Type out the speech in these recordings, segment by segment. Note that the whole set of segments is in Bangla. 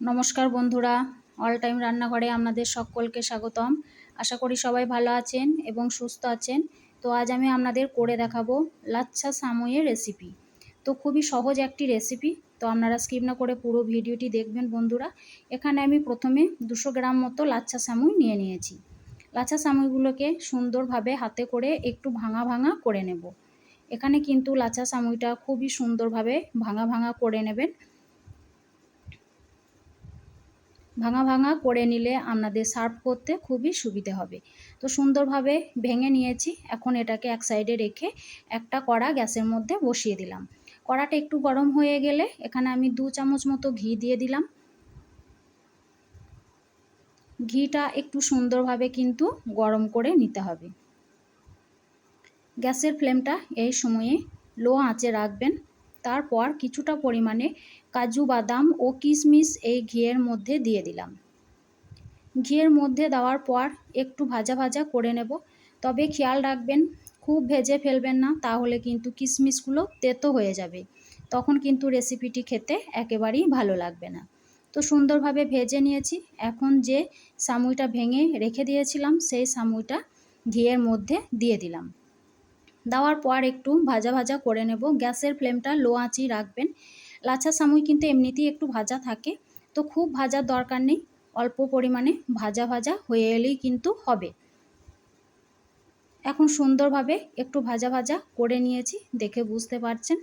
নমস্কার বন্ধুরা অল টাইম রান্নাঘরে আপনাদের সকলকে স্বাগতম। আশা করি সবাই ভালো আছেন এবং সুস্থ আছেন। তো আজ আমি আপনাদের করে দেখাবো লাচ্ছা সামইয়ের রেসিপি তো খুবই সহজ একটি রেসিপি তো আপনারা স্কিপ না করে পুরো ভিডিওটি দেখবেন বন্ধুরা। এখানে আমি প্রথমে দুশো গ্রাম মতো লাচ্ছা সামুই নিয়ে নিয়েছি। লাচ্ছা সামুইগুলোকে সুন্দরভাবে হাতে করে একটু ভাঙা ভাঙা করে নেব। এখানে কিন্তু লাচ্ছা সামুইটা খুবই সুন্দরভাবে ভাঙা ভাঙা করে নেবেন। ভাঙা ভাঙা করে নিলে আপনাদের সার্ভ করতে খুবই সুবিধে হবে। তো সুন্দরভাবে ভেঙে নিয়েছি, এখন এটাকে এক সাইডে রেখে একটা কড়া গ্যাসের মধ্যে বসিয়ে দিলাম। কড়াটা একটু গরম হয়ে গেলে এখানে আমি দু চামচ মতো ঘি দিয়ে দিলাম। ঘিটা একটু সুন্দরভাবে কিন্তু গরম করে নিতে হবে। গ্যাসের ফ্লেমটা এই সময়ে লো আঁচে রাখবেন। তারপর কিছুটা পরিমাণে কাজু বাদাম ও কিশমিশ এই ঘিয়ের মধ্যে দিয়ে দিলাম। ঘিয়ের মধ্যে দেওয়ার পর একটু ভাজা ভাজা করে নেব। তবে খেয়াল রাখবেন, খুব ভেজে ফেলবেন না, তাহলে কিন্তু কিশমিশগুলো তেতো হয়ে যাবে। তখন কিন্তু রেসিপিটি খেতে একেবারেই ভালো লাগবে না। তো সুন্দরভাবে ভেজে নিয়েছি। এখন যে সামুইটা ভেঙে রেখে দিয়েছিলাম, সেই সামুইটা ঘিয়ের মধ্যে দিয়ে দিলাম। দেওয়ার পর একটু ভাজা ভাজা করে নেব। গ্যাসের ফ্লেমটা লো আঁচই রাখবেন। লাচা সামুই কিন্তু এমনিতেই একটু ভাজা থাকে। তো খুব ভাজার দরকার নেই। অল্প পরিমাণে ভাজা ভাজা হয়ে এলেই কিন্তু হবে। এখন সুন্দরভাবে একটু ভাজা ভাজা করে নিয়েছি, দেখে বুঝতে পারছেন।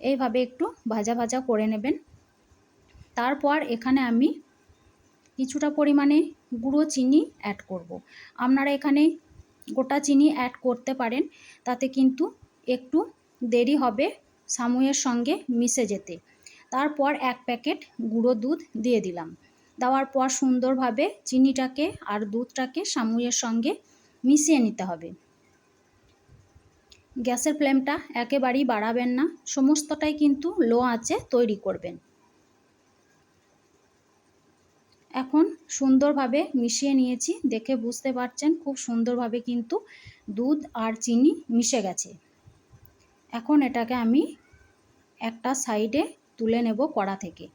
এইভাবে একটু ভাজা ভাজা করে নেবেন। তারপর এখানে আমি কিছুটা পরিমাণে গুঁড়ো চিনি অ্যাড করব। আপনারা এখানে গোটা চিনি অ্যাড করতে পারেন, তাতে কিন্তু একটু দেরি হবে সামুয়ের সঙ্গে মিশে যেতে। তারপর এক প্যাকেট গুঁড়ো দুধ দিয়ে দিলাম। দেওয়ার পর সুন্দরভাবে চিনিটাকে আর দুধটাকে সামুয়ের সঙ্গে মিশিয়ে নিতে হবে। গ্যাসের ফ্লেমটা একেবারেই বাড়াবেন না, সমস্তটাই কিন্তু লো আঁচে তৈরি করবেন এখন সুন্দরভাবে মিশিয়ে নিয়েছি। দেখে বুঝতে পারছেন, খুব সুন্দরভাবে কিন্তু দুধ আর চিনি মিশে গেছে। এখন এটাকে আমি একটা সাইডে তুলে নেব কড়া থেকে।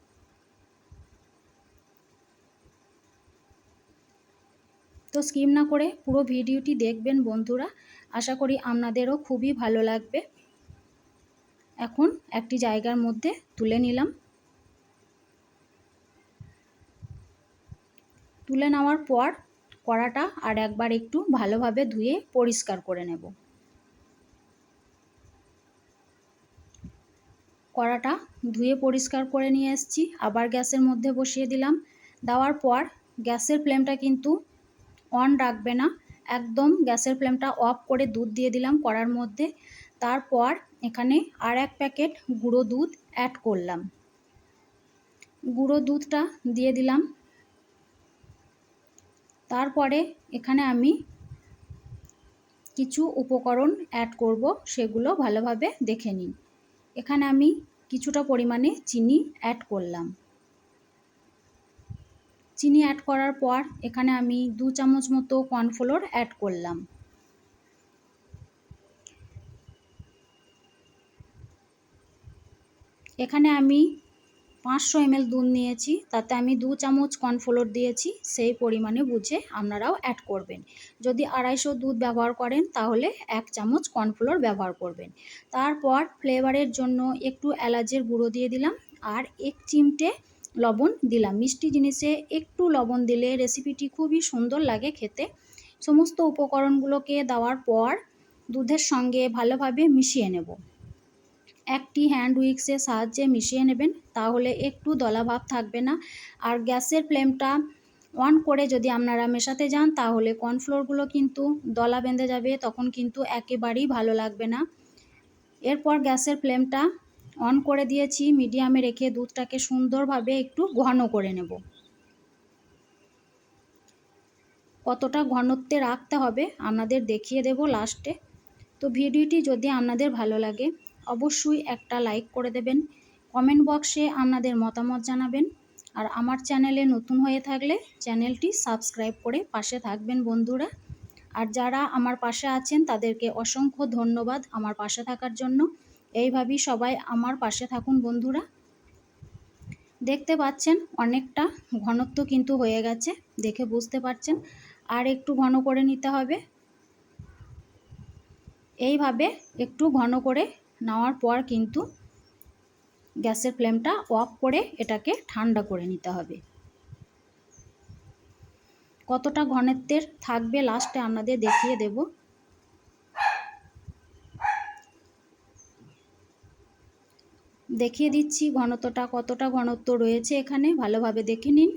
তো স্কিম না করে পুরো ভিডিওটি দেখবেন বন্ধুরা। আশা করি আপনাদেরও খুবই ভালো লাগবে। এখন একটি জায়গার মধ্যে তুলে নিলাম। তুলে নেওয়ার পর কড়াটা আর একবার একটু ভালোভাবে ধুয়ে পরিষ্কার করে নেব। কড়াটা ধুয়ে পরিষ্কার করে নিয়ে এসেছি। আবার গ্যাসের মধ্যে বসিয়ে দিলাম। দেওয়ার পর গ্যাসের ফ্লেমটা কিন্তু অন রাখবে না। একদম গ্যাসের ফ্লেমটা অফ করে দুধ দিয়ে দিলাম কড়ার মধ্যে। তারপর এখানে আর এক প্যাকেট গুঁড়ো দুধ অ্যাড করলাম। গুঁড়ো দুধটা দিয়ে দিলাম। তারপরে এখানে আমি কিছু উপকরণ অ্যাড করব, সেগুলো ভালোভাবে দেখে নিন। এখানে আমি কিছুটা পরিমাণে চিনি অ্যাড করলাম। চিনি অ্যাড করার পর এখানে আমি দু চামচ মতো কর্নফ্লোর অ্যাড করলাম। এখানে আমি পাঁচশো এমএল দুধ নিয়েছি, তাতে আমি দু চামচ কর্নফ্লোর দিয়েছি, সেই পরিমাণে বুঝে আপনারাও অ্যাড করবেন। যদি আড়াইশো দুধ ব্যবহার করেন, তাহলে এক চামচ কর্নফ্লোর ব্যবহার করবেন। তারপর ফ্লেভারের জন্য একটু এলাচের গুঁড়ো দিয়ে দিলাম, আর এক চিমটে লবণ দিলাম। মিষ্টি জিনিসে একটু লবণ দিলে রেসিপিটি খুবই সুন্দর লাগে খেতে। সমস্ত উপকরণগুলোকে দেওয়ার পর দুধের সঙ্গে ভালোভাবে মিশিয়ে নেব। একটি হ্যান্ড উইক্সের সাহায্যে মিশিয়ে নেবেন, তাহলে একটু দলাভাব থাকবে না। আর গ্যাসের ফ্লেমটা অন করে যদি আপনারা মেশাতে যান, তাহলে কর্নফ্লোরগুলো কিন্তু দলা বেঁধে যাবে, তখন কিন্তু একেবারেই ভালো লাগবে না। এরপর গ্যাসের ফ্লেমটা অন করে দিয়েছি, মিডিয়ামে রেখে দুধটাকে সুন্দরভাবে একটু ঘন করে নেব। কতটা ঘনত্বে রাখতে হবে, আপনাদের দেখিয়ে দেব লাস্টে। তো ভিডিওটি যদি আপনাদের ভালো লাগে অবশ্যই একটা লাইক করে দেবেন। কমেন্ট বক্সে আপনাদের মতামত জানাবেন। আর আমার চ্যানেলে নতুন হয়ে থাকলে চ্যানেলটি সাবস্ক্রাইব করে পাশে থাকবেন বন্ধুরা। আর যারা আমার পাশে আছেন, তাদেরকে অসংখ্য ধন্যবাদ আমার পাশে থাকার জন্য। এইভাবেই সবাই আমার পাশে থাকুন বন্ধুরা। দেখতে পাচ্ছেন, অনেকটা ঘনত্ব কিন্তু হয়ে গেছে, দেখে বুঝতে পারছেন। আর একটু ঘন করে নিতে হবে। এইভাবে একটু ঘন করে নেওয়ার পর কিন্তু গ্যাসের ফ্লেমটা অফ করে এটাকে ঠান্ডা করে নিতে হবে। কতটা ঘনত্বের থাকবে লাস্টে আপনাদের দেখিয়ে দেব। দেখিয়ে দিচ্ছি ঘনত্বটা কতটা ঘনত্ব রয়েছে এখানে, ভালোভাবে দেখে নিন।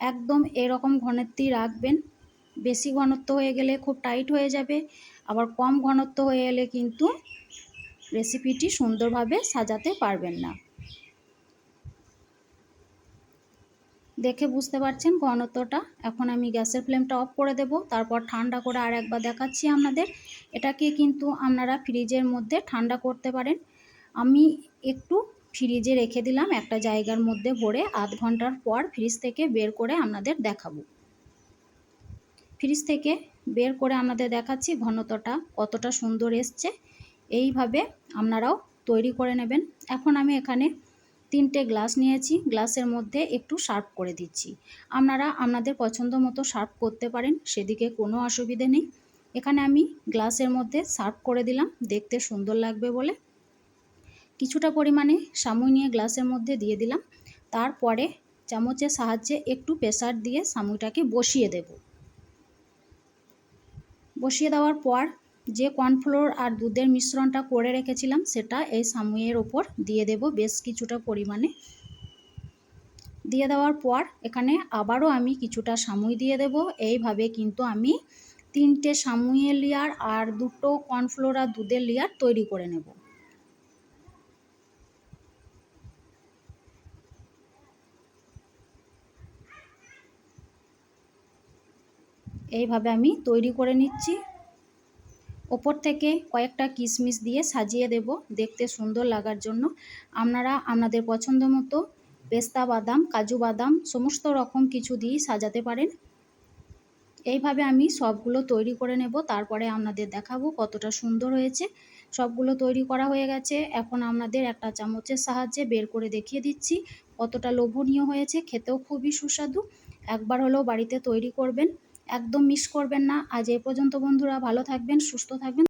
একদম এরকম ঘনত্বই রাখবেন। বেশি ঘনত্ব হয়ে গেলে খুব টাইট হয়ে যাবে, আবার কম ঘনত্ব হয়ে এলে কিন্তু রেসিপিটি সুন্দরভাবে সাজাতে পারবেন না। দেখে বুঝতে পারছেন ঘনত্বটা? এখন আমি গ্যাসের ফ্লেমটা অফ করে দেব, তারপর ঠান্ডা করে আর একবার দেখাচ্ছি আপনাদের। এটাকে কিন্তু আপনারা ফ্রিজের মধ্যে ঠান্ডা করতে পারেন। আমি একটু ফ্রিজে রেখে দিলাম, একটা জায়গার মধ্যে ভরে আধ ঘণ্টার পর ফ্রিজ থেকে বের করে আপনাদের দেখাবো। ফ্রিজ থেকে বের করে আপনাদের দেখাচ্ছি ঘনত্বটা, কতটা সুন্দর এসছে। এইভাবে আপনারাও তৈরি করে নেবেন। এখন আমি এখানে তিনটে গ্লাস নিয়েছি। গ্লাসের মধ্যে একটু সার্ভ করে দিচ্ছি। আপনারা আপনাদের পছন্দ মতো সার্ভ করতে পারেন, সেদিকে কোনো অসুবিধে নেই। এখানে আমি গ্লাসের মধ্যে সার্ভ করে দিলাম, দেখতে সুন্দর লাগবে বলে। কিছুটা পরিমাণে সামুই নিয়ে গ্লাসের মধ্যে দিয়ে দিলাম। তারপরে চামচের সাহায্যে একটু প্রেসার দিয়ে সামুইটাকে বসিয়ে দেব। বসিয়ে দেওয়ার পর যে কর্নফ্লোর আর দুধের মিশ্রণটা করে রেখেছিলাম, সেটা এই সামুইয়ের ওপর দিয়ে দেব বেশ কিছুটা পরিমাণে। দিয়ে দেওয়ার পর এখানে আবারও আমি কিছুটা সামুই দিয়ে দেব। এইভাবে কিন্তু আমি তিনটে সামুইয়ের লেয়ার আর দুটো কর্নফ্লোর আর দুধের লেয়ার তৈরি করে নেব। এইভাবে আমি তৈরি করে নিচ্ছি। ওপর থেকে কয়েকটা কিশমিশ দিয়ে সাজিয়ে দেব দেখতে সুন্দর লাগার জন্য। আপনারা আপনাদের পছন্দ মতো পেস্তা বাদাম, কাজু বাদাম, সমস্ত রকম কিছু দিয়েই সাজাতে পারেন। এইভাবে আমি সবগুলো তৈরি করে নেব, তারপরে আপনাদের দেখাবো কতটা সুন্দর হয়েছে। সবগুলো তৈরি করা হয়ে গেছে, এখন আপনাদের একটা চামচের সাহায্যে বের করে দেখিয়ে দিচ্ছি কতটা লোভনীয় হয়েছে, খেতেও খুবই সুস্বাদু। একবার হলেও বাড়িতে তৈরি করবেন। একদম মিস করবেন না। আজ এ পর্যন্ত বন্ধুরা ভালো থাকবেন সুস্থ থাকবেন।